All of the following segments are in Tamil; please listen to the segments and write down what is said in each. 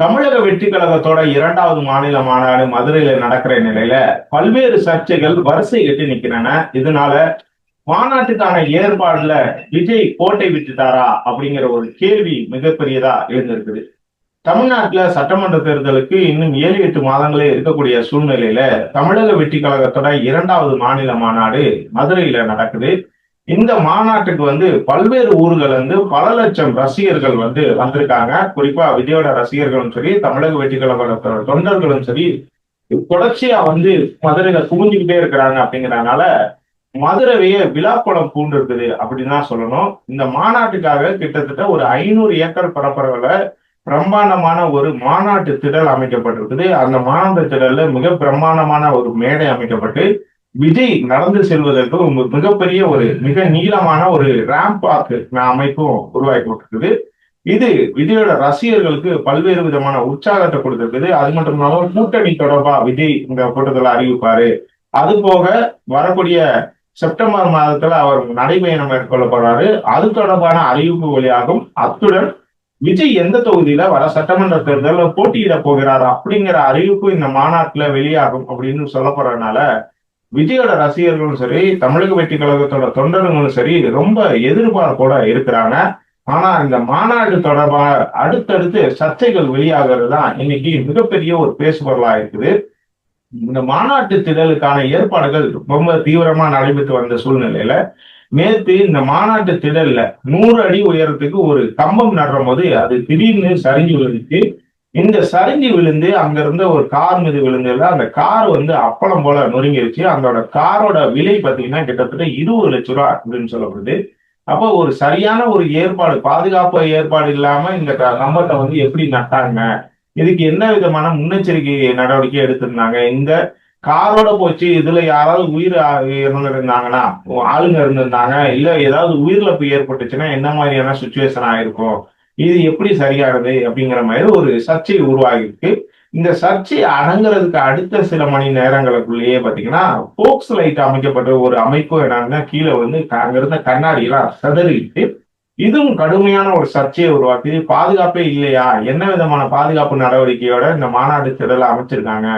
தமிழக வெற்றி கழகத்தோட இரண்டாவது மாநில மாநாடு மதுரையில நடக்கிற நிலையில பல்வேறு சர்ச்சைகள் வரிசை கட்டி நிக்கிறன இதனால மாநாட்டுக்கான ஏற்பாடுல விஜய் கோட்டை விட்டுட்டாரா அப்படிங்கிற ஒரு கேள்வி மிகப்பெரியதா எழுந்திருக்குது. தமிழ்நாட்டுல சட்டமன்ற தேர்தலுக்கு இன்னும் ஏழு எட்டு மாதங்களே இருக்கக்கூடிய சூழ்நிலையில தமிழக வெற்றி கழகத்தோட இரண்டாவது மாநில மாநாடு மதுரையில நடக்குது. இந்த மாநாட்டுக்கு வந்து பல்வேறு ஊர்கள் வந்து பல லட்சம் ரசிகர்கள் வந்து வந்திருக்காங்க. குறிப்பா விஜயோட ரசிகர்களும் சரி தமிழக வெற்றி கழகத்தோட தொண்டர்களும் சரி தொடர்ச்சியா வந்து மதுரையில குவிஞ்சுக்கிட்டே இருக்கிறாங்க அப்படிங்கறதுனால மதுரையே விழாக்குளம் பூண்டு இருக்குது அப்படின்னு தான் சொல்லணும். இந்த மாநாட்டுக்காக கிட்டத்தட்ட ஒரு ஐநூறு ஏக்கர் பரப்பரவுல பிரம்மாண்டமான ஒரு மாநாட்டு திடல் அமைக்கப்பட்டிருக்குது. அந்த மாநாட்டு திடல்ல மிக பிரம்மாண்டமான ஒரு மேடை அமைக்கப்பட்டு விஜய் நடந்து செல்வதற்கு ஒரு மிகப்பெரிய ஒரு மிக நீளமான ஒரு ரேம்ப் வாக் அமைப்பும் உருவாக்கப்பட்டிருக்குது இது விஜயோட ரசிகர்களுக்கு பல்வேறு விதமான உற்சாகத்தை கொடுத்திருக்குது. அது மட்டும் இல்லாமல் கூட்டணி தொடர்பா விஜய் இந்த கூட்டத்தில் அறிவிப்பாரு. அது போக வரக்கூடிய செப்டம்பர் மாதத்துல அவர் நடைபயணம் மேற்கொள்ள போறாரு அது தொடர்பான அறிவிப்பு வழியாகும் அத்துடன் விஜய் எந்த தொகுதியில வர சட்டமன்ற தேர்தலில் போட்டியிட போகிறார் அப்படிங்கிற அறிவிப்பு இந்த மாநாட்டுல வெளியாகும் அப்படின்னு சொல்லப்படுறதுனால விஜயோட ரசிகர்களும் சரி தமிழக வெற்றி கழகத்தோட தொண்டர்களும் சரி ரொம்ப எதிர்பார்ப்போட இருக்கிறாங்க. ஆனா இந்த மாநாடு தொடர்பாக அடுத்தடுத்து சர்ச்சைகள் வெளியாகிறது தான் இன்னைக்கு மிகப்பெரிய ஒரு பேசுபொருளா இருக்குது. இந்த மாநாட்டு திடலுக்கான ஏற்பாடுகள் ரொம்ப தீவிரமா நடைபெற்று வந்த சூழ்நிலையில நேற்று இந்த மாநாட்டு திடல்ல நூறு அடி உயரத்துக்கு ஒரு கம்பம் நடுற போது அது திடீர்னு சரிஞ்சு விழுந்துச்சு. இந்த சரிஞ்சு விழுந்து அங்க இருந்த ஒரு கார் மீது விழுந்ததுல அந்த கார் வந்து அப்பளம் போல நொறுங்கிருச்சு. அதோட காரோட விலை பாத்தீங்கன்னா கிட்டத்தட்ட இருபது லட்ச ரூபா அப்படின்னு சொல்லப்படுது. அப்போ ஒரு சரியான ஒரு ஏற்பாடு பாதுகாப்பு ஏற்பாடு இல்லாம இந்த கம்பத்தை வந்து எப்படி நட்டாங்க? இதுக்கு என்ன விதமான முன்னெச்சரிக்கை நடவடிக்கை எடுத்திருந்தாங்க? இந்த காரோட போச்சு இதுல யாராவது உயிர் இருந்திருந்தாங்கன்னா ஆளுங்க இருந்திருந்தாங்க இல்ல ஏதாவது உயிரிழப்பு ஏற்பட்டுச்சுன்னா என்ன மாதிரியான சுச்சுவேஷன் ஆயிருக்கும்? இது எப்படி சரியானது அப்படிங்கிற மாதிரி ஒரு சர்ச்சை உருவாகிருக்கு இந்த சர்ச்சை அடங்குறதுக்கு அடுத்த சில மணி நேரங்களுக்குள்ளேயே பாத்தீங்கன்னா போக்ஸ் லைட் அமைக்கப்பட்ட ஒரு அமைப்பு என்னன்னா கீழே வந்து அங்கிருந்த இருந்த கண்ணாடி செதறிட்டு இதுவும் கடுமையான ஒரு சர்ச்சையை உருவாக்கி பாதுகாப்பே இல்லையா? என்ன விதமான பாதுகாப்பு நடவடிக்கையோட இந்த மாநாடு திடலை அமைச்சிருக்காங்க?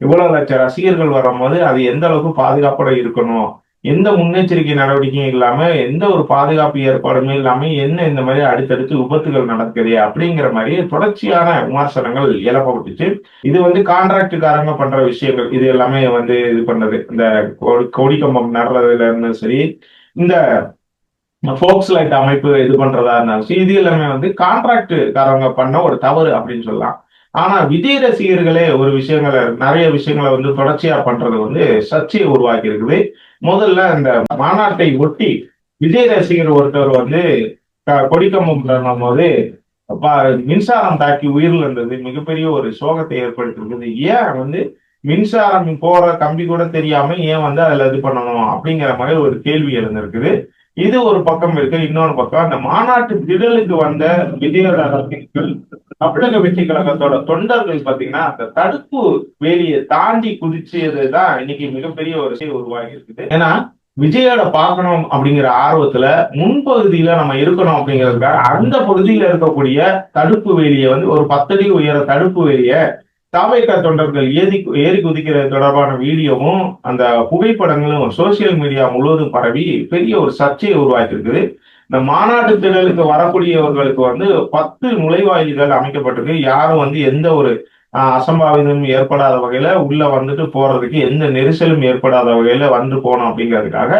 இவ்வளவு லட்சம் ரசிகர்கள் வரும்போது அது எந்த அளவுக்கு பாதுகாப்போட இருக்கணும்? எந்த முன்னெச்சரிக்கை நடவடிக்கையும் இல்லாம எந்த ஒரு பாதுகாப்பு ஏற்பாடுமே இல்லாம என்ன இந்த மாதிரி அடுத்தடுத்து விபத்துகள் நடக்குது அப்படிங்கிற மாதிரி தொடர்ச்சியான விமர்சனங்கள் எழுப்பப்பட்டுச்சு இது வந்து கான்ட்ராக்டுக்காரங்க பண்ற விஷயங்கள் இது எல்லாமே வந்து இது பண்றது இந்த கொடி கம்பம் நடுறதுல இருந்து சரி இந்த ஃபோக்ஸ் லைட் அமைப்பு இது பண்றதா இருந்தாலும் சரி இது எல்லாமே வந்து கான்ட்ராக்டுக்காரங்க பண்ண ஒரு தவறு அப்படின்னு சொல்லலாம். ஆனா விஜய் ரசிகர்களே ஒரு விஷயங்களை நிறைய விஷயங்களை வந்து தொடர்ச்சியா பண்றது வந்து சர்ச்சையை உருவாக்கி இருக்குது முதல்ல இந்த மாநாட்டை ஒட்டி விஜய் ரசிகர் ஒருத்தர் வந்து கொடிக்கம்பம் பண்ணும் போது மின்சாரம் தாக்கி உயிரிழந்தது இருந்தது மிகப்பெரிய ஒரு சோகத்தை ஏற்படுத்திருக்குது ஏன் வந்து மின்சாரம் போற கம்பி கூட தெரியாம ஏன் வந்து அதுல இது பண்ணணும் அப்படிங்கிற மாதிரி ஒரு கேள்வி எழுந்திருக்குது. இது ஒரு பக்கம் இருக்கு இன்னொரு பக்கம். அந்த மாநாட்டு திடலுக்கு வந்த விஜயோட ரசிகர்கள் தமிழக வெற்றி கழகத்தோட தொண்டர்கள் பாத்தீங்கன்னா அந்த தடுப்பு வேலியை தாண்டி குதிச்சதுதான் இன்னைக்கு மிகப்பெரிய ஒரு விஷயம் உருவாகி இருக்குது ஏன்னா விஜயோட பார்க்கணும் அப்படிங்கிற ஆர்வத்துல முன்பகுதியில நம்ம இருக்கணும் அப்படிங்கிறதுக்காக அந்த பகுதியில இருக்கக்கூடிய தடுப்பு வேலியை வந்து ஒரு பத்தடி உயர தடுப்பு வேலிய தாவைக்கா தொண்டர்கள் ஏறி ஏறி குதிக்கிறது தொடர்பான வீடியோவும் அந்த புகைப்படங்களும் சோசியல் மீடியா முழுவதும் பரவி பெரிய ஒரு சர்ச்சையை உருவாக்கியிருக்குது. இந்த மாநாட்டு திடலுக்கு வரக்கூடியவர்களுக்கு வந்து பத்து நுழைவாயில்கள் அமைக்கப்பட்டிருக்கு. யாரும் வந்து எந்த ஒரு அசம்பாவிதமும் ஏற்படாத வகையில உள்ள வந்துட்டு போறதுக்கு எந்த நெரிசலும் ஏற்படாத வகையில வந்து போனோம் அப்படிங்கிறதுக்காக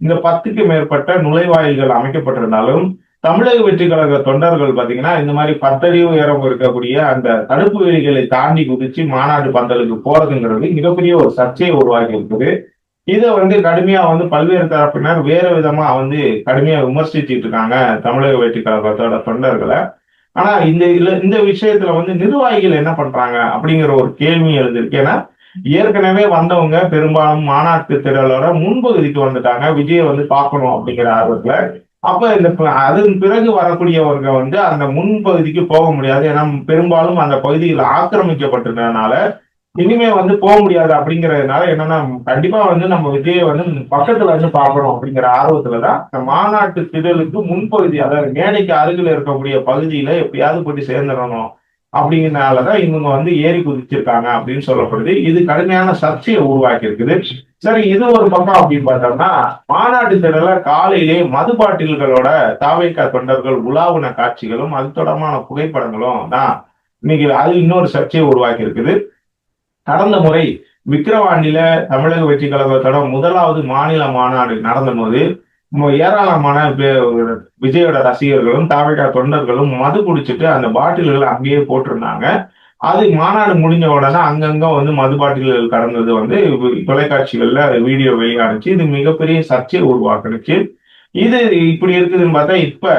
இந்த பத்துக்கு மேற்பட்ட நுழைவாயில்கள் அமைக்கப்பட்டிருந்தாலும் தமிழக வெற்றி கழக தொண்டர்கள் பாத்தீங்கன்னா இந்த மாதிரி பத்தடி உயரம் இருக்கக்கூடிய அந்த தடுப்பு வேலிகளை தாண்டி குதிச்சு மாநாடு பந்தலுக்கு போறதுங்கிறது மிகப்பெரிய ஒரு சர்ச்சையை உருவாக்கி இருக்குது. இதை வந்து கடுமையா வந்து பல்வேறு தரப்பினர் வேற விதமா வந்து கடுமையா விமர்சிச்சுட்டு இருக்காங்க தமிழக வெற்றி கழகத்தோட தொண்டர்களை. ஆனா இந்த இந்த விஷயத்துல வந்து நிர்வாகிகள் என்ன பண்றாங்க அப்படிங்கிற ஒரு கேள்வி எழுதிருக்கு ஏன்னா ஏற்கனவே வந்தவங்க பெரும்பாலும் மாநாட்டு திடலோட முன்பகுதிக்கு வந்துட்டாங்க. விஜயை வந்து பார்க்கணும் அப்படிங்கிற ஆர்வத்துல அப்ப இந்த அதன் பிறகு வரக்கூடியவங்க வந்து அந்த முன்பகுதிக்கு போக முடியாது. ஏன்னா பெரும்பாலும் அந்த பகுதியில் ஆக்கிரமிக்கப்பட்டிருந்ததுனால இனிமே வந்து போக முடியாது அப்படிங்கறதுனால என்னன்னா கண்டிப்பா வந்து நம்ம விஜயை வந்து பக்கத்துல வந்து பாக்கணும் அப்படிங்கிற ஆர்வத்துலதான் இந்த மாநாட்டு திடலுக்கு முன்பகுதி அதாவது மேடைக்கு அருகில் இருக்கக்கூடிய பகுதியில எப்படியாவது போய் சேர்ந்துடணும். அப்படிங்கிறனாலதான் இவங்க வந்து ஏறி குதிச்சிருக்காங்க அப்படின்னு சொல்லப்படுது. இது கடுமையான சர்ச்சையை உருவாக்கி இருக்குது சரி இது ஒரு பக்கம் அப்படின்னு பார்த்தோம்னா மாநாட்டு திடல காலையிலே மது பாட்டில்களோட தாவைக்கா தொண்டர்கள் உலாவுன காட்சிகளும் அது தொடர்பான புகைப்படங்களும் தான் இன்னைக்கு அது இன்னொரு சர்ச்சையை உருவாக்கி இருக்குது கடந்த முறை விக்கிரவாண்டியில தமிழக வெற்றி கழகத்தோட முதலாவது மாநில மாநாடு நடந்த போது ஏராளமான விஜயோட ரசிகர்களும் தாவேகா தொண்டர்களும் மது குடிச்சிட்டு அந்த பாட்டில்களை அங்கேயே போட்டிருந்தாங்க. அது மாநாடு முடிஞ்ச உடனே அங்கங்க வந்து மது பாட்டில்கள் கடந்தது வந்து தொலைக்காட்சிகள்ல வீடியோ வெளியானுச்சு. இது மிகப்பெரிய சர்ச்சையை உருவாக்குனுச்சு. இது இப்படி இருக்குதுன்னு பார்த்தா இப்ப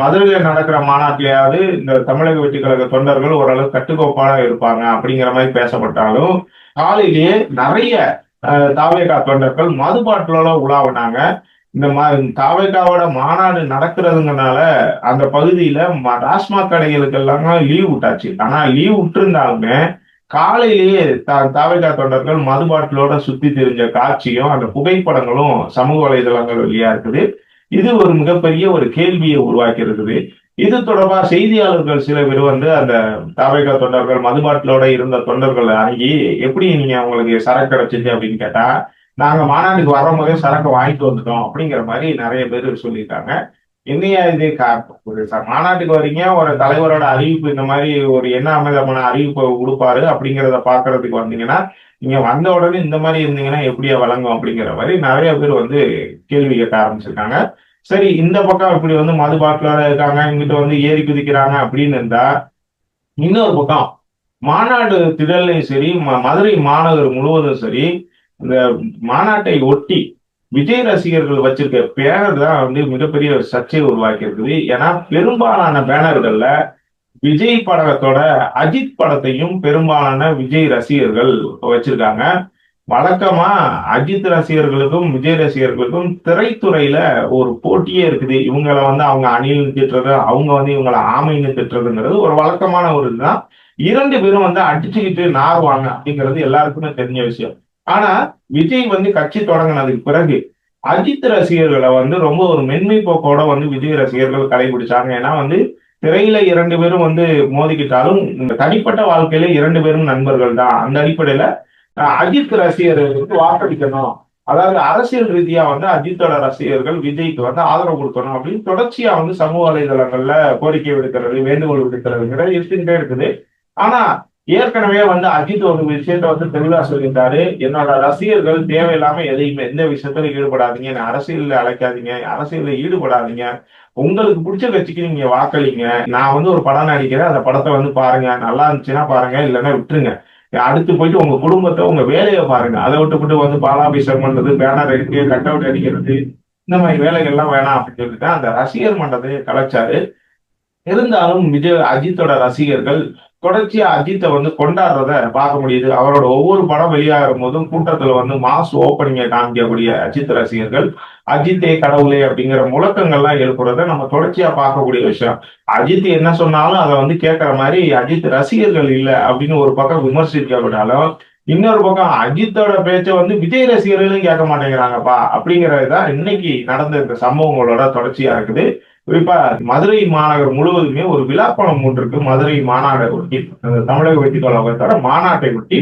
மதுரையில நடக்கிற மாநாட்டிலேயாவது இந்த தமிழக வெற்றி கழக தொண்டர்கள் ஓரளவு கட்டுக்கோப்பாக இருப்பாங்க அப்படிங்கிற மாதிரி பேசப்பட்டாலும் காலையிலேயே நிறைய தாவேகா தொண்டர்கள் மது பாட்டிலோட உலாவினாங்க. இந்த மா தாவேகாவோட மாநாடு நடக்கிறதுங்கனால அந்த பகுதியில டாஸ்மாக் கடைகளுக்கு எல்லாம் லீவ் விட்டாச்சு. ஆனா லீவ் விட்டுருந்தாலுமே காலையிலேயே தாவேகா தொண்டர்கள் மது பாட்டிலோட சுத்தி தெரிஞ்ச காட்சியும் அந்த புகைப்படங்களும் சமூக வலைதளங்கள் வழியா இருக்குது. இது ஒரு மிகப்பெரிய ஒரு கேள்வியை உருவாக்கி இருக்குது இது தொடர்பாக செய்தியாளர்கள் சில பேர் வந்து அந்த தாவேகா தொண்டர்கள் மதுபாட்டிலோட இருந்த தொண்டர்களை அணுகி எப்படி நீங்க அவங்களுக்கு சரக்கு கிடைச்சிச்சு அப்படின்னு கேட்டா நாங்க மாநாட்டுக்கு வரும்போதே சரக்கு வாங்கிட்டு வந்துட்டோம் அப்படிங்கிற மாதிரி நிறைய பேர் சொல்லியிருக்காங்க. என்னையா இது ஒரு மாநாட்டுக்கு வரீங்க ஒரு தலைவரோட அறிவிப்பு இந்த மாதிரி ஒரு என்ன அமைதமான அறிவிப்பு கொடுப்பாரு அப்படிங்கிறத பாக்குறதுக்கு வந்தீங்கன்னா நீங்க வந்த உடனே இந்த மாதிரி இருந்தீங்கன்னா எப்படியா வழங்கும் அப்படிங்கிற மாதிரி நிறைய பேர் வந்து கேள்வி கேட்க ஆரம்பிச்சிருக்காங்க. சரி இந்த பக்கம் இப்படி வந்து மது பாட்டிலோட இருக்காங்க இங்கிட்ட வந்து ஏறி குதிக்கிறாங்க அப்படின்னு இருந்தா இன்னொரு பக்கம் மாநாடு திடல்லையும் சரி மதுரை மாநகர் முழுவதும் சரி இந்த மாநாட்டை ஒட்டி விஜய் ரசிகர்கள் வச்சிருக்க பேனர் தான் வந்து மிகப்பெரிய ஒரு சர்ச்சையை உருவாக்கி இருக்குது ஏன்னா பெரும்பாலான பேனர்கள்ல விஜய் படத்தோட அஜித் படத்தையும் பெரும்பாலான விஜய் ரசிகர்கள் வச்சிருக்காங்க. வழக்கமா அஜித் ரசிகர்களுக்கும் விஜய் ரசிகர்களுக்கும் திரைத்துறையில ஒரு போட்டியே இருக்குது. இவங்களை வந்து அவங்க அணில் திட்டுறது அவங்க வந்து இவங்களை ஆமைன்னு திட்டுறதுங்கிறது ஒரு வழக்கமான ஒரு இதுதான். இரண்டு பேரும் வந்து அடிச்சுக்கிட்டு நார்வாங்க அப்படிங்கிறது எல்லாருக்குமே தெரிஞ்ச விஷயம். ஆனா விஜய் வந்து கட்சி தொடங்கினதுக்கு பிறகு அஜித் ரசிகர்களை வந்து ரொம்ப ஒரு மென்மை போக்கோட வந்து விஜய் ரசிகர்கள் கடைபிடிச்சாங்க. ஏன்னா வந்து திரையில இரண்டு பேரும் வந்து மோதிக்கிட்டாலும் தனிப்பட்ட வாழ்க்கையில இரண்டு பேரும் நண்பர்கள் தான். அந்த அடிப்படையில அஜித் ரசிகர்களுக்கு வாக்களிக்கணும். அதாவது அரசியல் ரீதியா வந்து அஜித்தோட ரசிகர்கள் விஜய்க்கு வந்து ஆதரவு கொடுக்கணும் அப்படின்னு தொடர்ச்சியா வந்து சமூக வலைதளங்கள்ல கோரிக்கை விடுக்கிறது வேண்டுகோள் விடுக்கிறதுங்கிறது இருந்துட்டே இருக்குது. ஆனா ஏற்கனவே வந்து அஜித் ஒரு விஷயத்த வந்து தெளிவா சொல்லிட்டாரு என்னோட ரசிகர்கள் தேவையில்லாம எதையுமே எந்த விஷயத்துல ஈடுபடாதீங்க. அரசியல்ல அழைக்காதீங்க. அரசியல்ல ஈடுபடாதீங்க. உங்களுக்கு பிடிச்ச கட்சிக்கு நீங்க வாக்களிங்க. நான் வந்து ஒரு படம் நடிக்கிறேன். அந்த படத்தை வந்து பாருங்க. நல்லா இருந்துச்சுன்னா பாருங்க. இல்லைன்னா விட்டுருங்க. அடுத்து போயிட்டு உங்க குடும்பத்தை உங்க வேலையை பாருங்க. அதை விட்டுவிட்டு வந்து பாலாபிஷேகம் பண்றது பேனர் அடிக்க கட் அவுட் அடிக்கிறது இந்த மாதிரி வேலைகள்லாம் வேணாம் அப்படின்னு சொல்லிட்டு அந்த ரசிகர் மன்றத்தை கலைச்சாரு. இருந்தாலும் விஜய் அஜித்தோட ரசிகர்கள் தொடர்ச்சியா அஜித்தை வந்து கொண்டாடுறத பார்க்க முடியுது. அவரோட ஒவ்வொரு படம் வெளியாகும் போதும் கூட்டத்துல வந்து மாஸ் ஓப்பனிங்கை காமிக்கக்கூடிய அஜித் ரசிகர்கள் அஜித்தே கடவுளே அப்படிங்கிற முழக்கங்கள்லாம் எழுப்புறத நம்ம தொடர்ச்சியா பார்க்கக்கூடிய விஷயம். அஜித் என்ன சொன்னாலும் அதை வந்து கேட்கற மாதிரி அஜித் ரசிகர்கள் இல்லை அப்படின்னு ஒரு பக்கம் விமர்சிக்கப்பட்டாலும் இன்னொரு பக்கம் அஜித்தோட பேச்சை வந்து விஜய் ரசிகர்களும் கேட்க மாட்டேங்கிறாங்கப்பா அப்படிங்கறதுதான் இன்னைக்கு நடந்த இந்த சம்பவங்களோட தொடர்ச்சியா இருக்குது. குறிப்பா மதுரை மாநகர் முழுவதுமே ஒரு விழாப்பணம் ஒன்று இருக்கு மதுரை மாநாடை ஒட்டி தமிழக வெற்றி கழகத்தோட மாநாட்டை ஒட்டி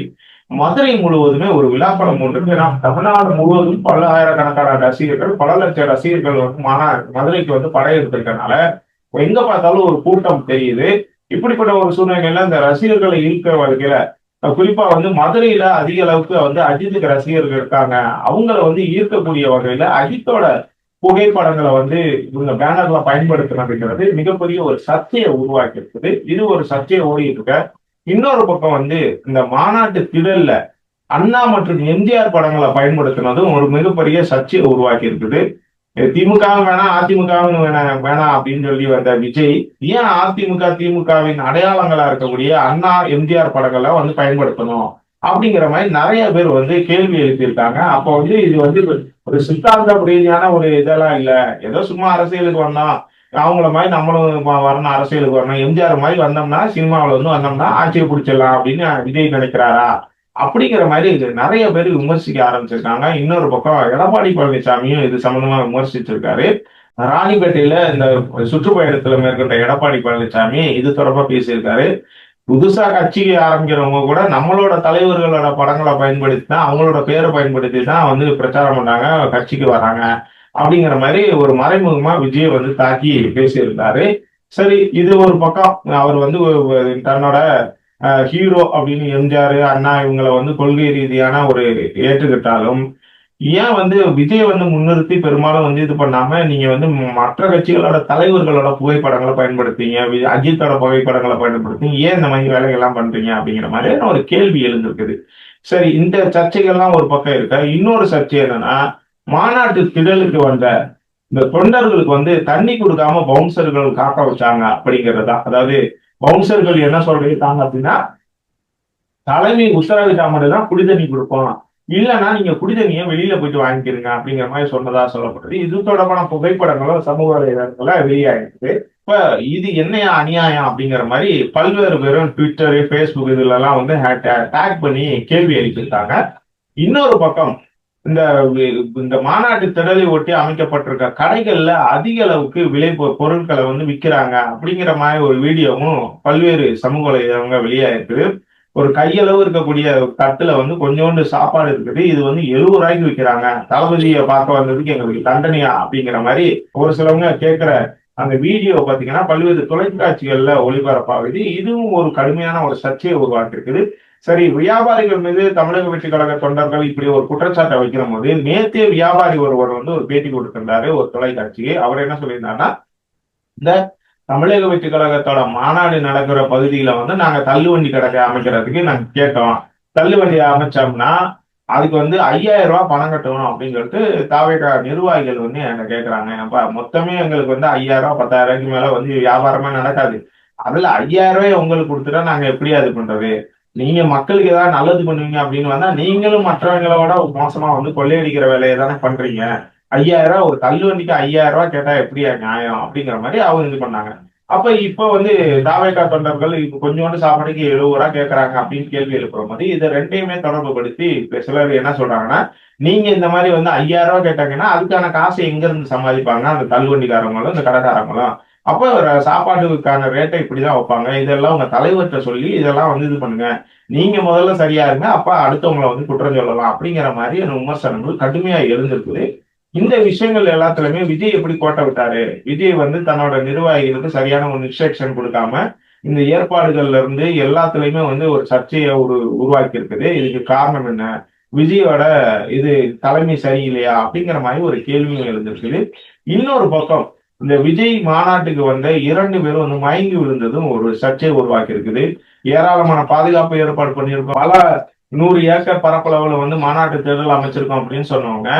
மதுரை முழுவதுமே ஒரு விழாப்பணம் ஒன்று இருக்கு ஏன்னா தமிழ்நாடு முழுவதும் பல ஆயிரக்கணக்கான ரசிகர்கள் பல லட்சம் ரசிகர்கள் வந்து மாநா மதுரைக்கு வந்து படையெடுத்திருக்கனால எங்க பார்த்தாலும் ஒரு கூட்டம் தெரியுது. இப்படிப்பட்ட ஒரு சூழ்நிலையில இந்த ரசிகர்களை ஈர்க்கிற வகையில குறிப்பா வந்து மதுரையில அதிக அளவுக்கு வந்து அஜித்துக்கு ரசிகர்கள் இருக்காங்க. அவங்கள வந்து ஈர்க்கக்கூடிய வகையில அஜித்தோட புகைப்படங்களை வந்து இவங்க பேனர்ல பயன்படுத்தினதுங்கிறது மிகப்பெரிய ஒரு சர்ச்சையை உருவாக்கி இருக்குது இது ஒரு சர்ச்சையை ஓடிட்டு இருக்க. இன்னொரு பக்கம் வந்து இந்த மாநாட்டு திடல்ல அண்ணா மற்றும் எம்ஜிஆர் படங்களை பயன்படுத்தினதும் ஒரு மிகப்பெரிய சர்ச்சையை உருவாக்கி இருக்குது திமுகவும் வேணாம் அதிமுகவும் வேணாம் வேணாம் அப்படின்னு சொல்லி வந்த விஜய் ஏன் அதிமுக திமுகவின் அடையாளங்களா இருக்கக்கூடிய அண்ணா எம்ஜிஆர் படங்களை வந்து பயன்படுத்தணும்? அப்படிங்கிற மாதிரி நிறைய பேர் வந்து கேள்வி எழுப்பியிருக்காங்க. அப்போ வந்து இது வந்து ஒரு சித்தாந்த ரீதியான ஒரு இதெல்லாம் இல்ல. ஏதோ சும்மா அரசியலுக்கு வந்தோம் அவங்கள மாதிரி நம்மளும் வரணும் அரசியலுக்கு வரணும். எம்ஜிஆர் மாதிரி வந்தோம்னா சினிமாவில் வந்து வந்தோம்னா ஆட்சியை பிடிச்சிடலாம் அப்படின்னு விஜய் நினைக்கிறாரா? அப்படிங்கிற மாதிரி இது நிறைய பேர் விமர்சிக்க ஆரம்பிச்சிருக்காங்க. இன்னொரு பக்கம் எடப்பாடி பழனிசாமியும் இது சம்பந்தமா விமர்சிச்சிருக்காரு. ராணிப்பேட்டையில இந்த சுற்றுப்பயணத்துல மேற்கொண்ட எடப்பாடி பழனிசாமி இது தொடர்பா பேசியிருக்காரு. புதுசா கட்சிக்கு ஆரம்பிக்கிறவங்க கூட நம்மளோட தலைவர்களோட படங்களை பயன்படுத்தி தான் அவங்களோட பேரை பயன்படுத்தி தான் வந்து பிரச்சாரம் பண்ணாங்க கட்சிக்கு வராங்க அப்படிங்கிற மாதிரி ஒரு மறைமுகமா விஜய் வந்து தாக்கி பேசியிருந்தாரு. சரி இது ஒரு பக்கம். அவர் வந்து தன்னோட ஹீரோ அப்படின்னு எம்ஜிஆர் அண்ணா இவங்களை வந்து கொள்கை ரீதியான ஒரு ஏற்றுக்கிட்டாலும் ஏன் வந்து விஜய் வந்து முன்னிறுத்தி பெரும்பாலும் வந்து இது பண்ணாம நீங்க வந்து மற்ற கட்சிகளோட தலைவர்களோட புகைப்படங்களை பயன்படுத்தீங்க அஜித்தோட புகைப்படங்களை பயன்படுத்தி ஏன் இந்த மாதிரி வேலைகள்லாம் பண்றீங்க அப்படிங்கிற மாதிரியான ஒரு கேள்வி எழுந்திருக்குது. சரி இந்த சர்ச்சைகள்லாம் ஒரு பக்கம் இருக்க? இன்னொரு சர்ச்சை என்னன்னா மாநாட்டு திடலுக்கு வந்த இந்த தொண்டர்களுக்கு வந்து தண்ணி கொடுக்காம பவுன்சர்கள் காக்க வச்சாங்க அப்படிங்கிறதா? அதாவது பவுன்சர்கள் என்ன சொல்லியிருக்காங்க அப்படின்னா தலைமை உத்தரவிட்டா மட்டும்தான் குடி தண்ணி கொடுப்போம். இல்லைன்னா நீங்க குடிதண்ணியை வெளியில போயிட்டு வாங்கிக்கிறீங்க அப்படிங்கிற மாதிரி சொன்னதா சொல்லப்படுது இது தொடர்பான புகைப்படங்களும் சமூக வலைதளங்கள்ல வெளியாயிருக்கு. இப்ப இது என்னையா அநியாயம் அப்படிங்கிற மாதிரி பல்வேறு பேரும் ட்விட்டர் ஃபேஸ்புக் இதுல எல்லாம் வந்து டேக் பண்ணி கேள்வி எழுப்பியிருக்காங்க. இன்னொரு பக்கம் இந்த இந்த மாநாட்டு திடலை ஒட்டி அமைக்கப்பட்டிருக்க கடைகள்ல அதிக அளவுக்கு விலை பொ- பொருட்களை வந்து விற்கிறாங்க அப்படிங்கிற மாதிரி ஒரு வீடியோவும் பல்வேறு சமூக வலைதளங்க வெளியாயிருக்கு. ஒரு கையளவு இருக்கக்கூடிய தட்டுல வந்து கொஞ்சோண்டு சாப்பாடு இருக்குது இது வந்து எழுபது ரூபாய்க்கு விற்கிறாங்க தளபதியை பார்க்க வந்ததுக்கு எங்களுக்கு தண்டனையா அப்படிங்கிற மாதிரி ஒரு சிலவங்க கேட்கிற அந்த வீடியோ பாத்தீங்கன்னா பல்வேறு தொலைக்காட்சிகள்ல ஒளிபரப்பாகுது. இதுவும் ஒரு கடுமையான ஒரு சர்ச்சையை உருவாக்கியிருக்குது. சரி வியாபாரிகள் மீது தமிழக வெற்றி கழக தொண்டர்கள் இப்படி ஒரு குற்றச்சாட்டை வைக்கிற போது நேத்தே வியாபாரி ஒருவர் வந்து ஒரு பேட்டி கொடுத்திருந்தாரு ஒரு தொலைக்காட்சிக்கு. அவர் என்ன சொல்லியிருந்தாருன்னா இந்த தமிழக வெற்றி கழகத்தோட மாநாடு நடக்கிற பகுதியில வந்து நாங்க தள்ளுவண்டி கடை அமைக்கிறதுக்கு நாங்க கேட்டோம். தள்ளுவண்டி அமைச்சோம்னா அதுக்கு வந்து ஐயாயிரம் ரூபாய் பணம் கட்டணும் அப்படின்னு சொல்லிட்டு தாவேக்கா நிர்வாகிகள் வந்து என்ன கேட்கறாங்க அப்ப மொத்தமே எங்களுக்கு வந்து ஐயாயிரம் ரூபாய் பத்தாயிரம் ரூபாய்க்கு மேல வந்து வியாபாரமே நடக்காது. அதுல ஐயாயிரம் ரூபாய் உங்களுக்கு கொடுத்துட்டா நாங்க எப்படி அது பண்றது? நீங்க மக்களுக்கு ஏதாவது நல்லது பண்ணுவீங்க அப்படின்னு வந்தா நீங்களும் மற்றவங்களோட மோசமா வந்து கொள்ளையடிக்கிற வேலையை தானே பண்றீங்க. ஐயாயிரம் ரூபாய் ஒரு தள்ளுவண்டிக்கு ஐயாயிரம் ரூபாய் கேட்டா எப்படியா நியாயம் அப்படிங்கிற மாதிரி அவங்க இது பண்ணாங்க. அப்ப இப்ப வந்து தாவேக்கா தொண்டர்கள் இப்ப கொஞ்சோண்டு சாப்பாடுக்கு எழுபது ரூபா கேட்கறாங்க அப்படின்னு கேள்வி எழுப்புற மாதிரி இதை ரெண்டையுமே தொடர்பு படுத்தி சிலர் என்ன சொல்றாங்கன்னா நீங்க இந்த மாதிரி வந்து ஐயாயிரம் ரூபாய் கேட்டாங்கன்னா அதுக்கான காசை எங்க இருந்து சம்பாதிப்பாங்க? அந்த தள்ளுவண்டிக்காரங்களும் இந்த கடைக்காரங்களும் அப்போ சாப்பாட்டுக்கான ரேட்டை இப்படிதான் வைப்பாங்க. இதெல்லாம் உங்க தலைவர்கிட்ட சொல்லி இதெல்லாம் வந்து இது பண்ணுங்க. நீங்க முதல்ல சரியா இருங்க அப்ப அடுத்தவங்களை வந்து குற்றம் சொல்லலாம் அப்படிங்கிற மாதிரி விமர்சனங்கள் கடுமையா எழுந்திருக்குது. இந்த விஷயங்கள் எல்லாத்துலயுமே விஜய் எப்படி கோட்டை விட்டாரு? விஜய் வந்து தன்னோட நிர்வாகிகளுக்கு சரியான ஒரு இன்ஸ்ட்ரக்ஷன் கொடுக்காம இந்த ஏற்பாடுகள்ல இருந்து எல்லாத்துலயுமே வந்து ஒரு சர்ச்சையை ஒரு உருவாக்கி இருக்குது இதுக்கு காரணம் என்ன? விஜயோட இது தலைமை சரியில்லையா? அப்படிங்கிற மாதிரி ஒரு கேள்வியும் எழுந்திருக்குது. இன்னொரு பக்கம் இந்த விஜய் மாநாட்டுக்கு வந்த இரண்டு பேரும் வந்து மயங்கி விழுந்ததும் ஒரு சர்ச்சை உருவாக்கி இருக்குது ஏராளமான பாதுகாப்பு ஏற்பாடு பண்ணியிருக்கோம். பல நூறு ஏக்கர் பரப்பளவுல வந்து மாநாட்டு தேர்தல் அமைச்சிருக்கோம் அப்படின்னு சொன்னவங்க.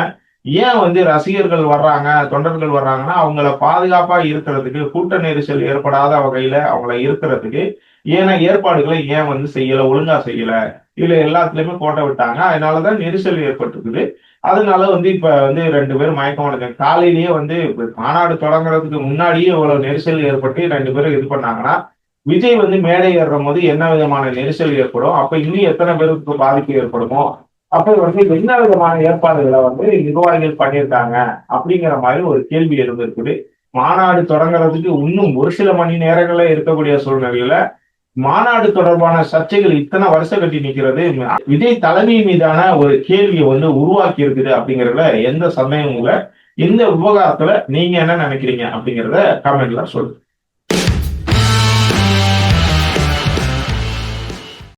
ஏன் வந்து ரசிகர்கள் வர்றாங்க தொண்டர்கள் வர்றாங்கன்னா அவங்கள பாதுகாப்பா இருக்கிறதுக்கு கூட்ட நெரிசல் ஏற்படாத வகையில அவங்கள இருக்கிறதுக்கு ஏன்னா ஏற்பாடுகளை ஏன் வந்து செய்யல ஒழுங்கா செய்யல? இதுல எல்லாத்துலயுமே கோட்டை விட்டாங்க. அதனாலதான் நெரிசல் ஏற்பட்டிருக்குது. அதனால வந்து இப்ப வந்து ரெண்டு பேரும் மயக்கம் அடைஞ்சாங்க காலையிலேயே வந்து மாநாடு தொடங்குறதுக்கு முன்னாடியே இவ்வளவு நெரிசல் ஏற்பட்டு ரெண்டு பேரும் இது பண்ணாங்கன்னா விஜய் வந்து மேடை ஏறும் போது என்ன விதமான நெரிசல் ஏற்படும்? அப்ப இன்னும் எத்தனை பேருக்கு பாதிப்பு ஏற்படுமோ? அப்ப வந்து என்ன விதமான ஏற்பாடுகளை வந்து நிர்வாகிகள் பண்ணியிருக்காங்க அப்படிங்கிற மாதிரி ஒரு கேள்வி எழுந்திருக்குது. மாநாடு தொடங்குறதுக்கு இன்னும் ஒரு சில மணி நேரங்கள்ல இருக்கக்கூடிய சூழ்நிலையில மாநாடு தொடர்பான சர்ச்சைகள் இத்தனை வருஷம் கட்டி நிக்கிறது. விஜய் தலைமை மீதான ஒரு கேள்வியை வந்து உருவாக்கி இருக்குது அப்படிங்கறதுல எந்த சந்தேகமும் இல்லை. இந்த விவகாரத்துல நீங்க என்ன நினைக்கிறீங்க அப்படிங்கிறத கமெண்ட்ல சொல்லுங்க.